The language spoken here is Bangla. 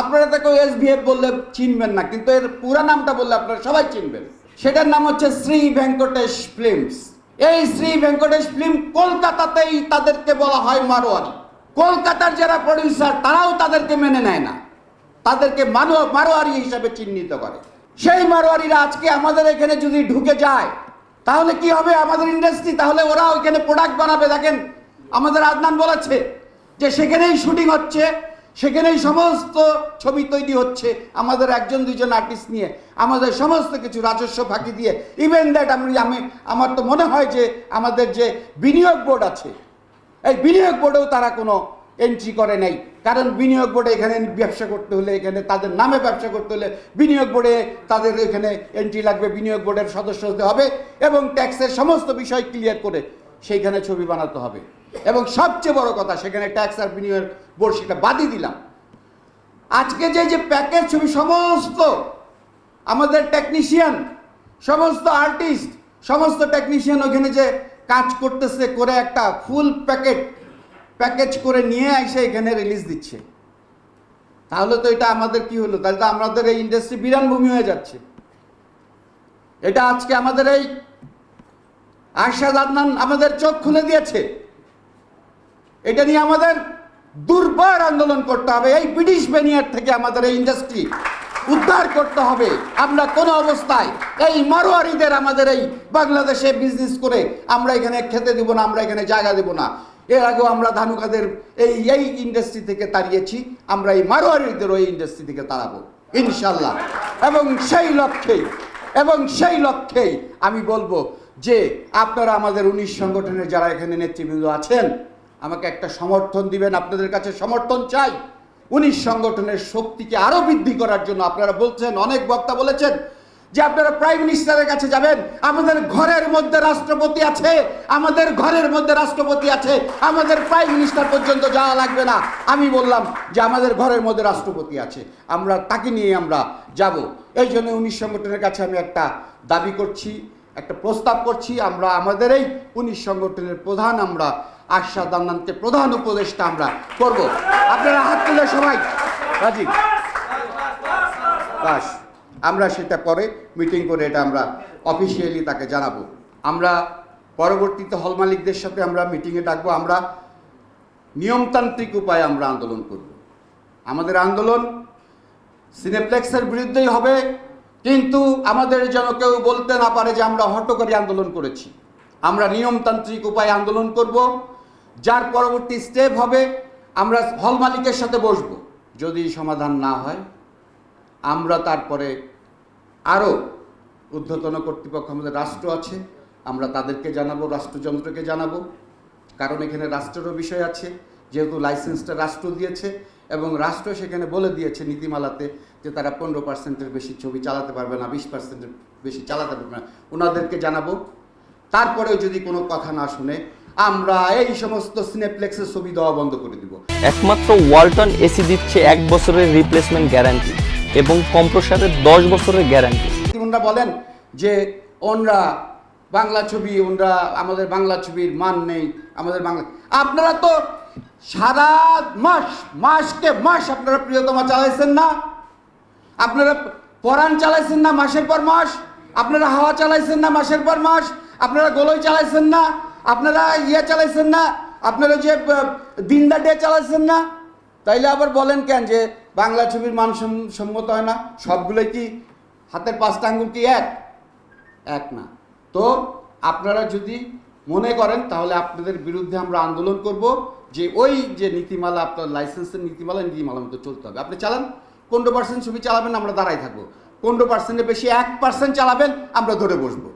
আপনারা তাকে এস বললে চিনবেন না, কিন্তু এর পুরা নামটা বললে আপনারা সবাই চিনবেন। সেটার নাম হচ্ছে শ্রী ভেঙ্কটেশ ফিল্মস। এই শ্রী ভেঙ্কটেশ ফিল্ম কলকাতাতেই তাদেরকে বলা হয় মারোয়ারি। কলকাতার যারা প্রডিউসার তারাও তাদেরকে মেনে নেয় না। তাদেরকে মারোয়ারি হিসাবে চিহ্নিত করে। সেই মারোয়ারিরা আজকে আমাদের এখানে যদি ঢুকে যায়, তাহলে কি হবে আমাদের ইন্ডাস্ট্রি তাহলে ওরা ওইখানে প্রোডাক্ট বানাবে। দেখেন, আমাদের আদনান বলেছে যে, সেখানেই শুটিং হচ্ছে। সেখানেই সমস্ত ছবি তৈরি হচ্ছে আমাদের একজন দুইজন আর্টিস্ট নিয়ে। আমাদের সমস্ত কিছু রাজস্ব ফাঁকি দিয়ে। ইভেন দ্যাট আমি আমি, আমার তো মনে হয় যে আমাদের যে বিনিয়োগ বোর্ড আছে, এই বিনিয়োগ বোর্ডেও তারা কোনো এন্ট্রি করে নাই। কারণ বিনিয়োগ বোর্ডে এখানে ব্যবসা করতে হলে, এখানে তাদের নামে ব্যবসা করতে হলে বিনিয়োগ বোর্ডে তাদের এখানে এন্ট্রি লাগবে, বিনিয়োগ বোর্ডের সদস্য হতে হবে এবং ট্যাক্সের সমস্ত বিষয় ক্লিয়ার করে সেইখানে ছবি বানাতে হবে। এবং সবচেয়ে বড় কথা, সেখানে ট্যাক্স আর বিনিয়োগ বোর্ড সেটা বাদই দিলাম। আজকে যে যে প্যাকেজ ছবি, সমস্ত আমাদের টেকনিশিয়ান সমস্ত আর্টিস্ট সমস্ত টেকনিশিয়ান ওখানে যে কাজ করতেছে, করে একটা ফুল প্যাকেট প্যাকেজ করে নিয়ে এসে এখানে রিলিজ দিচ্ছে। তাহলে তো এটা আমাদের কি হলো? তাহলে তো আমাদের এই ইন্ডাস্ট্রি বিরান ভূমি হয়ে যাচ্ছে। এটা আজকে আমাদের এই আরশাদ আদনান আমাদের চোখ খুলে দিয়েছে। এটা নিয়ে আমাদের দুর্বার আন্দোলন করতে হবে। এই ব্রিটিশ বেনিয়ার থেকে আমাদের এই ইন্ডাস্ট্রি উদ্ধার করতে হবে। আমরা কোনো অবস্থায় এই মারোয়ারিদের আমাদের এই বাংলাদেশে বিজনেস করে আমরা এখানে খেতে দেবো না, আমরা এখানে জায়গা দেবো না। এর আগেও আমরা ধানুকাদের এই এই ইন্ডাস্ট্রি থেকে তাড়িয়েছি, আমরা এই মারোয়ারিদের ওই ইন্ডাস্ট্রি থেকে তাড়াবো ইনশাল্লাহ এবং সেই লক্ষ্যেই, এবং সেই লক্ষ্যেই আমি বলব যে আপনারা আমাদের উনিশ সংগঠনের যারা এখানে নেতৃবৃন্দ আছেন আমাকে একটা সমর্থন দিবেন, আপনাদের কাছে সমর্থন চাই। উনিশ সংগঠনের শক্তিকে আরও বৃদ্ধি করার জন্য আপনারা বলছেন, অনেক বক্তা বলেছেন যে আপনারা প্রাইম মিনিস্টারের কাছে যাবেন, আমাদের ঘরের মধ্যে রাষ্ট্রপতি আছে, আমাদের ঘরের মধ্যে রাষ্ট্রপতি আছে, আমাদের প্রাইম মিনিস্টার পর্যন্ত যাওয়া লাগবে না। আমি বললাম যে আমাদের ঘরের মধ্যে রাষ্ট্রপতি আছে, আমরা তাকে নিয়ে আমরা যাব। এই জন্য উনিশ সংগঠনের কাছে আমি একটা দাবি করছি, একটা প্রস্তাব করছি, আমরা, আমাদের এই উনিশ সংগঠনের প্রধান আমরা আশা দান্নানকে প্রধান উপদেষ্টা আমরা করব। আপনারা হাত তুলে সবাই। রাজি? বাস, আমরা সেটা পরে মিটিং করে এটা আমরা অফিসিয়ালি তাকে জানাব। আমরা পরবর্তীতে হল মালিকদের সাথে আমরা মিটিংয়ে ডাকবো। আমরা নিয়মতান্ত্রিক উপায়ে আমরা আন্দোলন করব। আমাদের আন্দোলন সিনেপ্লেক্সের বিরুদ্ধেই হবে, কিন্তু আমাদের যেন কেউ বলতে না পারে যে আমরা হটকারী আন্দোলন করেছি। আমরা নিয়মতান্ত্রিক উপায়ে আন্দোলন করব। যার পরবর্তী স্টেপ হবে, আমরা হল মালিকের সাথে বসব। যদি সমাধান না হয়, আমরা তারপরে আরও ঊর্ধ্বতন কর্তৃপক্ষ আমাদের রাষ্ট্র আছে, আমরা তাদেরকে জানাব, রাষ্ট্রযন্ত্রকে জানাব। কারণ এখানে রাষ্ট্রেরও বিষয় আছে, যেহেতু লাইসেন্সটা রাষ্ট্র দিয়েছে এবং রাষ্ট্র সেখানে বলে দিয়েছে নীতিমালাতে যে তারা পনেরো পার্সেন্টের বেশি ছবি চালাতে পারবে না, বিশ পার্সেন্টের বেশি চালাতে পারবে না। ওনাদেরকে জানাব। তারপরেও যদি কোনো কথা না শুনে আমরা এই সমস্ত সিনেপ্লেক্সের ছবি দেওয়া বন্ধ করে দিব। একমাত্র ওয়ালটন এসি দিচ্ছে এক বছরের রিপ্লেসমেন্ট গ্যারান্টি এবং কম্প্রসারের দশ বছরের গ্যারান্টি ওনারা বলেন যে ওনরা বাংলা ছবি ওনরা আমাদের বাংলা ছবির মান নেই আমাদের বাংলা আপনারা তো সারা মাস মাসকে মাস আপনারা প্রিয়তমা চালাইছেন না আপনারা পরাণ চালাইছেন না মাসের পর মাস আপনারা হাওয়া চালাইছেন না মাসের পর মাস আপনারা গোলই চালাইছেন না আপনারা ইয়ে চালাইছেন না? আপনারা যে আহ, দিনদা ডে চালাইছেন না? তাইলে আবার বলেন কেন যে বাংলা ছবির মান সম্মত হয় না? সবগুলোই কি হাতের পাঁচটা আঙ্গুল কি এক? এক না। তো আপনারা যদি মনে করেন তাহলে আপনাদের বিরুদ্ধে আমরা আন্দোলন করব যে ওই যে নীতিমালা আপনার লাইসেন্সের নীতিমালা নীতিমালা মতো চলতে হবে। আপনি চালান পনেরো পার্সেন্ট ছবি চালাবেন আমরা দাঁড়াই থাকব। পনেরো পার্সেন্টের বেশি এক পার্সেন্ট চালাবেন আমরা ধরে বসবো।